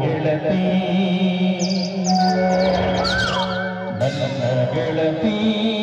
ಗೆಳತಿ ನನ್ನ ಗೆಳತಿ.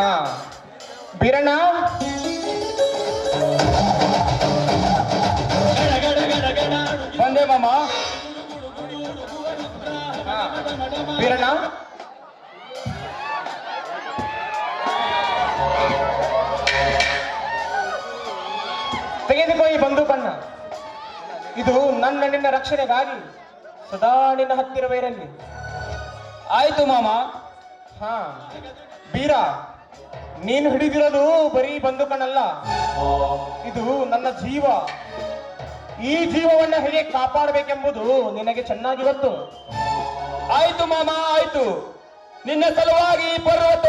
ಹಾ. ಬೀರಣ್ಣ? ಬಂದೆ ಮಾಮ. ಹಾ. ಬೀರಣ್ಣ? ತೆಗೆದುಕೋ ಈ ಬಣ್ಣ. ಇದು ನನ್ನ ನಿನ್ನ ರಕ್ಷಣೆಗಾಗಿ ಸದಾ ನಿನ್ನ ಹತ್ತಿರವೇ ಆಯ್ತು ಮಾಮ. ಹಾ. ಬೀರ. ನೀನು ಹಿಡಿದಿರೋದು ಬರೀ ಬಂದೂಕನಲ್ಲ ಇದು ನನ್ನ ಜೀವ. ಈ ಜೀವವನ್ನ ಹೇಗೆ ಕಾಪಾಡಬೇಕೆಂಬುದು ನಿನಗೆ ಚೆನ್ನಾಗಿ ಗೊತ್ತು. ಆಯ್ತು ಮಾಮ ಆಯ್ತು. ನಿನ್ನ ಸಲುವಾಗಿ ಪರ್ವತ.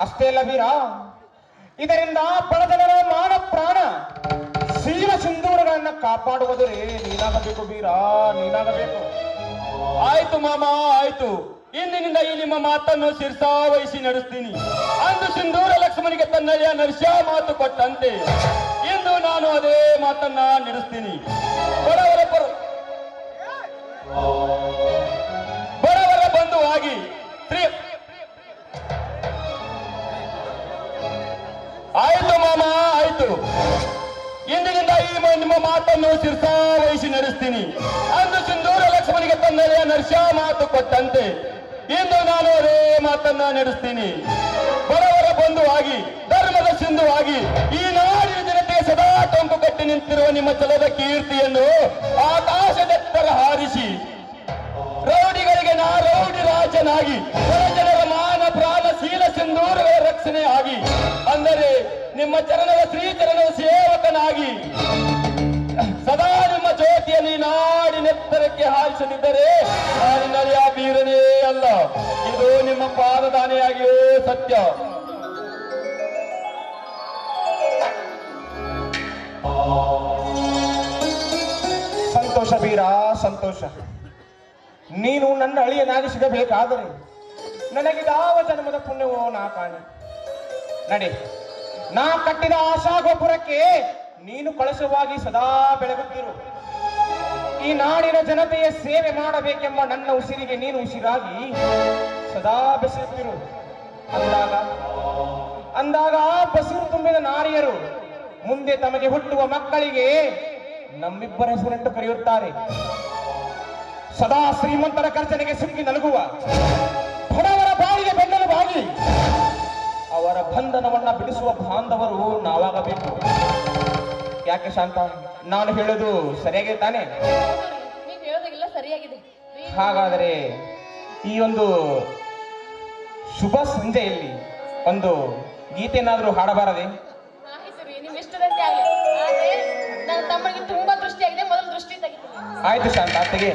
ಅಷ್ಟೇ ಅಲ್ಲ ವೀರ. ಇದರಿಂದ ಬಡಜನರ ಮಾನ ಪ್ರಾಣ ಶೀಲ ಸಿಂಧೂರಗಳನ್ನ ಕಾಪಾಡುವುದರೇ ನೀನಾಗಬೇಕು ವೀರ ನೀನಾಗಬೇಕು. ಆಯ್ತು ಮಾಮ ಆಯ್ತು. ಇಂದಿನಿಂದ ಈ ನಿಮ್ಮ ಮಾತನ್ನು ಶಿರ್ಸಾವಹಿಸಿ ನಡೆಸ್ತೀನಿ. ಅಂದು ಸಿಂಧೂರ ಲಕ್ಷ್ಮಣಿಗೆ ತನ್ನಯ್ಯ ನರ್ಸ್ಯ ಮಾತು ಕೊಟ್ಟಂತೆ. ಇಂದು ನಾನು ಅದೇ ಮಾತನ್ನ ನಡೆಸ್ತೀನಿ. ಬಡವರ ಬಡವರ ಬಂಧುವಾಗಿ ಆಗಿ ಆಯ್ತು ಮಾಮ, ಆಯ್ತು. ಇಂದಿನಿಂದ ಈ ನಿಮ್ಮ ಮಾತನ್ನು ಶಿರ್ಸಾವಹಿಸಿ ನಡೆಸ್ತೀನಿ. ಅಂದು ಸಿಂಧೂರ ಲಕ್ಷ್ಮಣಿಗೆ ತನ್ನಯ್ಯ ನರ್ಸ್ಯ ಮಾತು ಕೊಟ್ಟಂತೆ. ಇಂದು ನಾನು ಅದೇ ಮಾತನ್ನ ನಡೆಸ್ತೀನಿ. ಬಡವರ ಬಂಧುವಾಗಿ, ಧರ್ಮದ ಸಿಂಧುವಾಗಿ, ಈ ನಾಡಿನ ಜನತೆ ಸದಾ ಟೊಂಕು ಕಟ್ಟಿ ನಿಂತಿರುವ ನಿಮ್ಮ ಚಲದ ಕೀರ್ತಿಯನ್ನು ಆಕಾಶದೆತ್ತರ ಹಾರಿಸಿ. ರೌಡಿಗಳಿಗೆ ನಾ ರೌಡಿ ರಾಜನಾಗಿ ಜನರ ಮಾನ ಪ್ರಾಣ ಶೀಲ ಸಿಂಧೂರಗಳ ರಕ್ಷಣೆ ಆಗಿ. ಅಂದರೆ ನಿಮ್ಮ ಚರಣದ ಶ್ರೀಚರಣದ ಸೇವಕನಾಗಿ. ಸದಾ ನಿಮ್ಮ ಜ್ಯೋತಿಯನ್ನು ಈ ನಾಡಿನೆತ್ತರಕ್ಕೆ ಹಾರಿಸದಿದ್ದರೆ ನಾಡಿನಲ್ಲಿ ಆ ಇದು ನಿಮ್ಮ ಪಾದದಾನೆಯಾಗಿಯೋ ಸತ್ಯ. ಸಂತೋಷ ಬೀರ, ಸಂತೋಷ. ನೀನು ನನ್ನ ಅಳಿಯನಾಗಿ ಸಿಗಬೇಕಾದರೆ ನನಗಿದಾವ ಜನ್ಮದ ಪುಣ್ಯವೋ ನಾ ಕಾಣಿ. ನಡಿ, ನಾ ಕಟ್ಟಿದ ಆಶಾ ಗೋಪುರಕ್ಕೆ ನೀನು ಕಳಸವಾಗಿ ಸದಾ ಬೆಳಗುತ್ತಿರು. ಈ ನಾಡಿನ ಜನತೆಯ ಸೇವೆ ಮಾಡಬೇಕೆಂಬ ನನ್ನ ಉಸಿರಿಗೆ ನೀನು ಉಸಿರಾಗಿ ಸದಾ ಬೆಸೆಯುತ್ತಿರು. ಅಂದಾಗ ಅಂದಾಗ ಆ ಬಸಿರು ತುಂಬಿದ ನಾರಿಯರು ಮುಂದೆ ತಮಗೆ ಹುಟ್ಟುವ ಮಕ್ಕಳಿಗೆ ನಮ್ಮಿಬ್ಬರ ಹೆಸರಿಟ್ಟು ಕರೆಯುತ್ತಾರೆ. ಸದಾ ಶ್ರೀಮಂತರ ಕರ್ಜನೆಗೆ ಸಿಕ್ಕಿ ನಲುಗುವ, ಬಡವರ ಬಾಳಿಗೆ ಬೆನ್ನೆಲುಬಾಗಿ ಅವರ ಬಂಧನವನ್ನ ಬಿಡಿಸುವ ಬಾಂಧವರು ನಾವಾಗಬೇಕು. ಯಾಕೆ ಶಾಂತ? ನಾನು ಹೇಳೋದು ಸರಿಯಾಗಿದೆ ತಾನೆ? ನೀವು ಹೇಳೋದೆಲ್ಲ ಸರಿಯಾಗಿದೆ. ಹಾಗಾದರೆ ಈ ಒಂದು ಶುಭ ಸಂಜೆಯಲ್ಲಿ ಒಂದು ಗೀತೆನಾದರೂ ಹಾಡಬಾರದೆ? ಆಯ್ತು ಶಾಂತ ತೆಗೆ